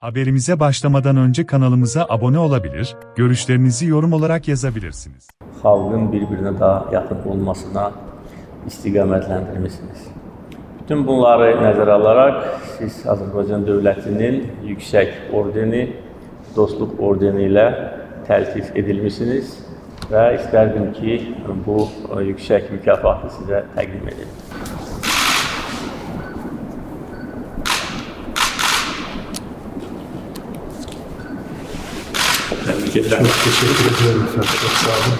Haberimize başlamadan önce kanalımıza abone olabilir, görüşlerinizi yorum olarak yazabilirsiniz. xalqın bir-birinə daha yaxın olmasına istiqamətləndirmisiniz. Bütün bunları nəzərə alaraq siz Azərbaycan dövlətinin yüksək ordeni, dostluq ordeni ilə təltif edilmisiniz və istərdim ki, bu yüksək mükafatı sizə təqdim edim. Edirəm. Çok teşekkür ediyorum efendim. Çok sağ olun.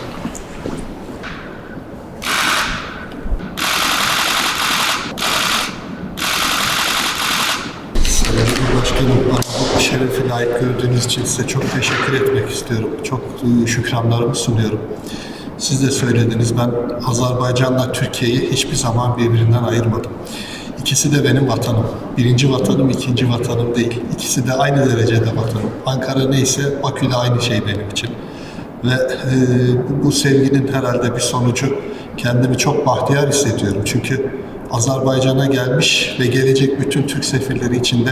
Başkanım, layık gördüğünüz için size çok teşekkür etmek istiyorum. Çok e, şükranlarımı sunuyorum. Siz de söylediniz, ben Azerbaycan'la Türkiye'yi hiçbir zaman birbirinden ayırmadım. İkisi de benim vatanım. Birinci vatanım, ikinci vatanım değil. İkisi de aynı derecede vatanım. Ankara neyse Bakü de aynı şey benim için. Ve e, bu, sevginin herhalde bir sonucu kendimi çok bahtiyar hissediyorum. Çünkü Azerbaycan'a gelmiş ve gelecek bütün Türk sefirleri içinde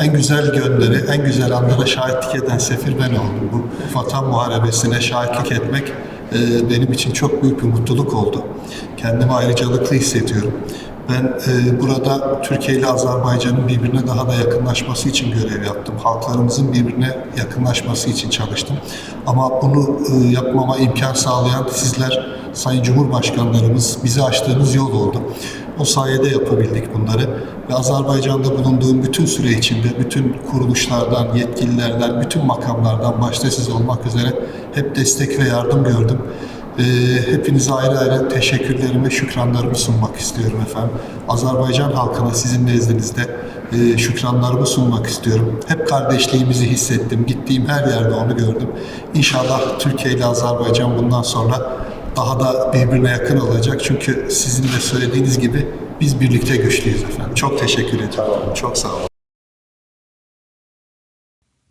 en güzel gönleri, en güzel anlara şahitlik eden sefir ben oldum. Bu vatan muharebesine şahitlik etmek e, benim için çok büyük bir mutluluk oldu. Kendimi ayrıcalıklı hissediyorum. Ben e, burada Türkiye ile Azerbaycan'ın birbirine daha da yakınlaşması için görev yaptım. Halklarımızın birbirine yakınlaşması için çalıştım. Ama bunu e, yapmama imkan sağlayan sizler, Sayın Cumhurbaşkanlarımız bize açtığınız yol oldu. O sayede yapabildik bunları. Ve Azerbaycan'da bulunduğum bütün süre içinde bütün kuruluşlardan, yetkililerden, bütün makamlardan başta siz olmak üzere hep destek ve yardım gördüm. Ee, hepinize ayrı ayrı teşekkürlerimi, şükranlarımı sunmak istiyorum efendim. Azerbaycan halkına sizin nezdinizde e, şükranlarımı sunmak istiyorum. Hep kardeşliğimizi hissettim. Gittiğim her yerde onu gördüm. İnşallah Türkiye ile Azerbaycan bundan sonra daha da birbirine yakın olacak. Çünkü sizin de söylediğiniz gibi biz birlikte güçlüyüz efendim. Çok teşekkür ediyorum. Çok sağ olun.